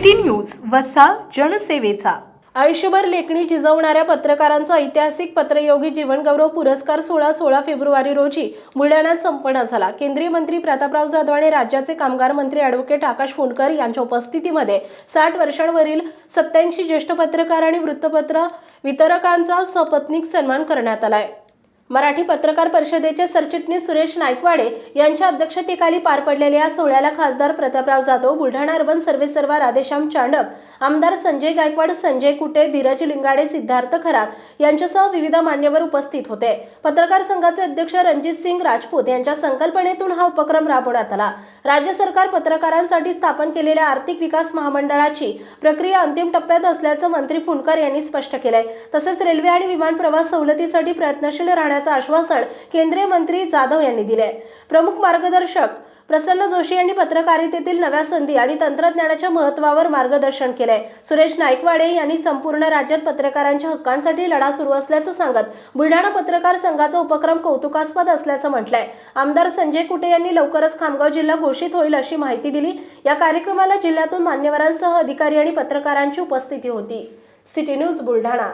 City news वसा जनसेवेचा. आयुष्यभर लेखणी जिजवणाऱ्या पत्रकारांचा ऐतिहासिक पत्रयोगी जीवनगौरव पुरस्कार सोळा सोळा फेब्रुवारी रोजी बुलढाण्यात संपन्न झाला. केंद्रीय मंत्री प्रतापराव जाधव आणि राज्याचे कामगार मंत्री ॲडव्होकेट आकाश फोंडकर यांच्या उपस्थितीमध्ये साठ वर्षांवरील सत्याऐंशी ज्येष्ठ पत्रकार आणि वृत्तपत्र वितरकांचा सपत्नीक सन्मान करण्यात आला आहे मराठी पत्रकार परिषदेचे सरचिटणीस सुरेश नायकवाडे यांच्या अध्यक्षतेखाली पार पडलेल्या या सोहळ्याला खासदार प्रतापराव जाधव बुलढाणा अर्बन सर्वेसर्वा राधेश्याम चांडक आमदार संजय गायकवाड संजय कुटे धीरज लिंगाडे सिद्धार्थ खरात यांच्यासह विविध मान्यवर उपस्थित होते. पत्रकार संघाचे अध्यक्ष रणजित सिंग राजपूत यांच्या संकल्पनेतून हा उपक्रम राबवण्यात आला. राज्य सरकार पत्रकारांसाठी स्थापन केलेल्या आर्थिक विकास महामंडळाची प्रक्रिया अंतिम टप्प्यात असल्याचं मंत्री फुंडकर यांनी स्पष्ट केलंय. तसेच रेल्वे आणि विमान प्रवास सवलतीसाठी प्रयत्नशील राहण्याचं आश्वासन केंद्रीय मंत्री जाधव यांनी दिले प्रमुख मार्गदर्शक प्रसन्न जोशी यांनी पत्रकारितेतील नव्या संधी आणि तंत्रज्ञानाच्या महत्वावर मार्गदर्शन केलंय. सुरेश नाईकवाडे यांनी संपूर्ण राज्यात पत्रकारांच्या हक्कांसाठी लढा सुरू असल्याचं सांगत बुलढाणा पत्रकार संघाचा उपक्रम कौतुकास्पद असल्याचं म्हटलंय. आमदार संजय कुटे यांनी लवकरच खामगाव जिल्हा घोषित होईल अशी माहिती दिली. या कार्यक्रमाला जिल्ह्यातून मान्यवरांसह अधिकारी आणि पत्रकारांची उपस्थिती होती. City news Buldhana.